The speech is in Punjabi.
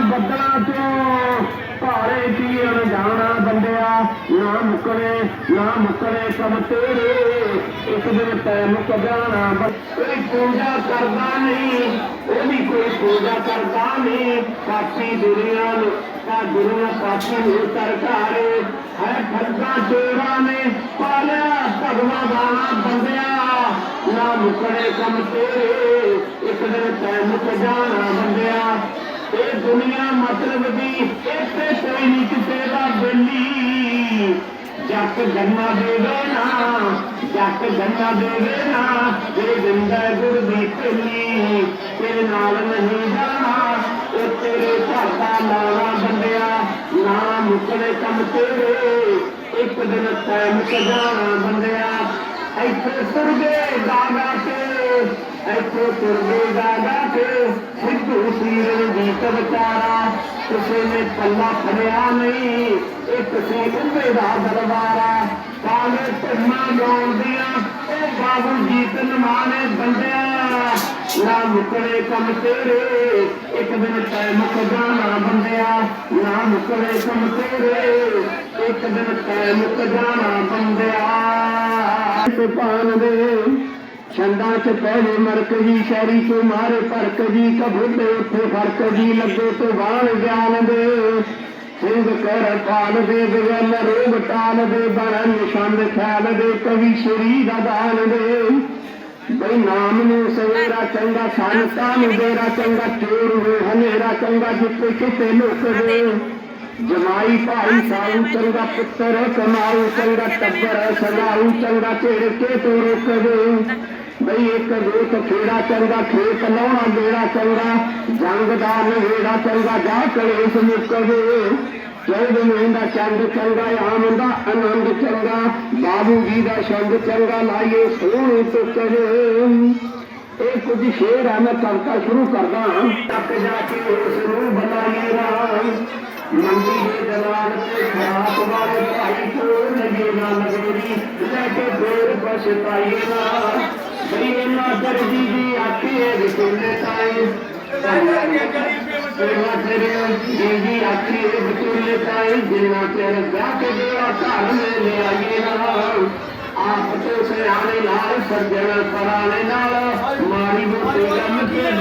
ਬੱਦਲਾਂ ਚੋਂ ਭਾਰੇ ਪੀਣ ਜਾਣਾ ਬੰਦਿਆ। ਨਾ ਮੁਕਰੇ ਨਾ ਮੁਕਰੇ ਕਮ ਤੇਰੇ। ਇੱਕ ਦਿਨ ਤੈ ਮੁਕ ਕੋਈ ਪੂਜਾ ਕਰਦਾ ਨਹੀਂ, ਉਹਦੀ ਕੋਈ ਪੂਜਾ ਕਰਦਾ ਨਹੀਂ। ਪਾਪੀ ਦੁਨੀਆ ਨੂੰ, ਤਾਂ ਦੁਨੀਆ ਪਾਪੀ ਨੂੰ ਸਰਕਾਰੇ ਹੈ ਠੱਗਾ ਚੋਰਾਂ ਨੇ ਪਾਲਿਆ, ਭਗਵਾਨ ਦਾਣਾ ਬੰਦਿਆ। ਨਾ ਮੁਕਰੇ ਕਮ ਤੇਰੇ। ਇੱਕ ਦਿਨ ਤੈ ਮੁਕ ਜਾਣਾ ਦੁਨੀਆ ਮਤਲਬ ਦੀ, ਇੱਥੇ ਕੋਈ ਨਹੀਂ ਕਿਸੇ ਦਾ ਬੇਲੀ। ਜੱਟ ਗੰਨਾ ਦੇਵੇ ਨਾ, ਜੱਟ ਗੰਨਾ ਦੇਵੇ ਨਾ, ਜੇ ਦਿੰਦਾ ਗੁਰ ਦੀ ਢਿੱਲੀ ਤੇਰੇ ਨਾਲ ਨਹੀਂ ਜਾਣਾ ਉਹ ਤੇਰੇ ਘਰ ਦਾ ਲਾਵਾ ਬੰਦਿਆ, ਨਾ ਮੁਕਰੇ ਕੰਮ ਤੇਰੇ। ਇੱਕ ਦਿਨ ਤੈ ਮੁਕ ਬੰਦਿਆ, ਇੱਥੇ ਤੁਰਗੇ ਗਾਗਾ ਤੇ ਇੱਥੇ ਤੁਰਗੇ ਗਾਗਾ ਤੇ ਸਿੱਧੂ ਸੀਰਨ ਜੀਤ ਵਿਚਾਰਾ ਕਿਸੇ ਨੇ ਪੱਲਾ ਫੜਿਆ ਨਹੀਂ, ਇੱਕ ਸੀ ਉਹਦੇ ਦਾ ਦਰਬਾਰਾ। ਕਾਲੇ ਧੰਨਾ ਗਾਉਂਦੀਆਂ ਉਹ ਬਾਬੂ ਜੀਤ ਨਮਾਨੇ ਬੰਦਿਆ। ਨਾ ਮੁਕਲੇ ਕੰਮ ਤੇਰੇ, ਇੱਕ ਦਿਨ ਤੈ ਮੁਕ ਜਾਣਾ ਬੰਦਿਆ। ਨਾ ਮੁਕਰੇ ਕੰਮ ਤੇਰੇ, ਇੱਕ ਦਿਨ ਤੈ ਮੁਕ ਜਾਣਾ ਬੰਦਿਆ। ਸੁਪਾਨ ਦੇ ਛੰਦਾਂ ਚ ਪਹਿਲੇ ਮਰਕਜੀ ਸ਼ਹਿਰੀ ਤੋਂ ਮਾਰੇ ਫ਼ਰਕ ਜੀ ਕਬੂਤੇ ਉੱਥੇ ਫ਼ਰਕ ਜੀ, ਲੱਗੇ ਤੋਂ ਬਾਣ ਗਿਆਨ ਦੇ। ਸਿੰਘ ਕਰ ਪਾਲ ਦੇ ਗਗਨ ਰੂਪ ਟਾਲ ਦੇ, ਬਣ ਨਿਸ਼ਾਨ ਖਿਆਲ ਦੇ, ਕਵੀ ਸ਼ਰੀ ਦਾ ਦਾਨ ਦੇ। ਬਈ ਨਾਮ ਨੂੰ ਸਵੇਰਾ ਚੰਗਾ ਸੰਤਾਂ ਨੂੰ ਦੇਰਾ ਚੰਗਾ, ਚੋਰ ਹੋ ਹਨੇਰਾ ਚੰਗਾ, ਜਿੱਤੇ ਕਿਤੇ ਲੁਕ ਦੇ। ਜਮਾਈ ਭਾਈ ਸਾਊ ਚੰਗਾ, ਪੁੱਤਰ ਕਮਾਊ ਚੰਗਾ, ਟੱਬਰ ਸਦਾਊ ਚੰਗਾ ਢੇੜ ਕੇ ਤੂੰ ਰੁਕ ਦੇ। ਬਈ ਇੱਕ ਦੋਤ ਖੇੜਾ ਚੰਗਾ, ਖੇਤ ਲਾਉਣਾ ਬੇੜਾ ਚੰਗਾ, ਜੰਗ ਦਾ ਨਵੇੜਾ ਚੰਗਾ, ਜਾ ਕਲੇਸ਼ ਮੁੱਕ ਚੌਦ ਮਹੀਨਾ ਚੰਦ ਚੰਗਾ ਆਮ ਦਾ ਆਨੰਦ ਚੰਗਾ ਬਾਬੂ ਜੀ ਦਾ ਛੰਦ ਚੰਗਾ, ਲਾਈਏ ਸੋਹਣੇ ਤੁਕ ਦੇ ਇਹ ਕੁਝ ਸ਼ੇਰ ਆ, ਮੈਂ ਕਵਿਤਾ ਸ਼ੁਰੂ ਕਰਦਾ ਤੱਕ ਜਾ ਕੇ ਉਸ ਨੂੰ ਬਣਾਈਏ ਰਾਮ। ਮੰਡੀ ਦੇ ਦਲਾਲ ਤੇ ਖਰਾਬ ਵਾਲੇ ਭਾਈ ਕੋਲ ਲੱਗੇ ਨਾ ਲੱਗਦੀ ਲੈ ਕੇ ਫੇਰ ਪਛਤਾਈਏ ਨਾ ਆਖੀਏ ਵਿਚੋਲੇ ਤਾਏ ਸੇਵਾ ਤੇਰੇ ਜੀ ਜੀ ਆਖੀਏ ਵਿਚੋਲੇ ਤਾਏ ਜਿੰਨਾ ਤੇਰੇ ਵਿਆਹ ਕੇ ਦੇਵਾ ਘਰ ਮੇ ਲੈ ਆਈਏ ਨਾ ਆਪ ਤੋਂ ਸਿਆਣੇ ਨਾਲ ਸੱਜਣ ਪਰਾਣੇ ਨਾਲ ਮਾਰੀ ਬੋਤੀ ਗੰਮ ਕੇ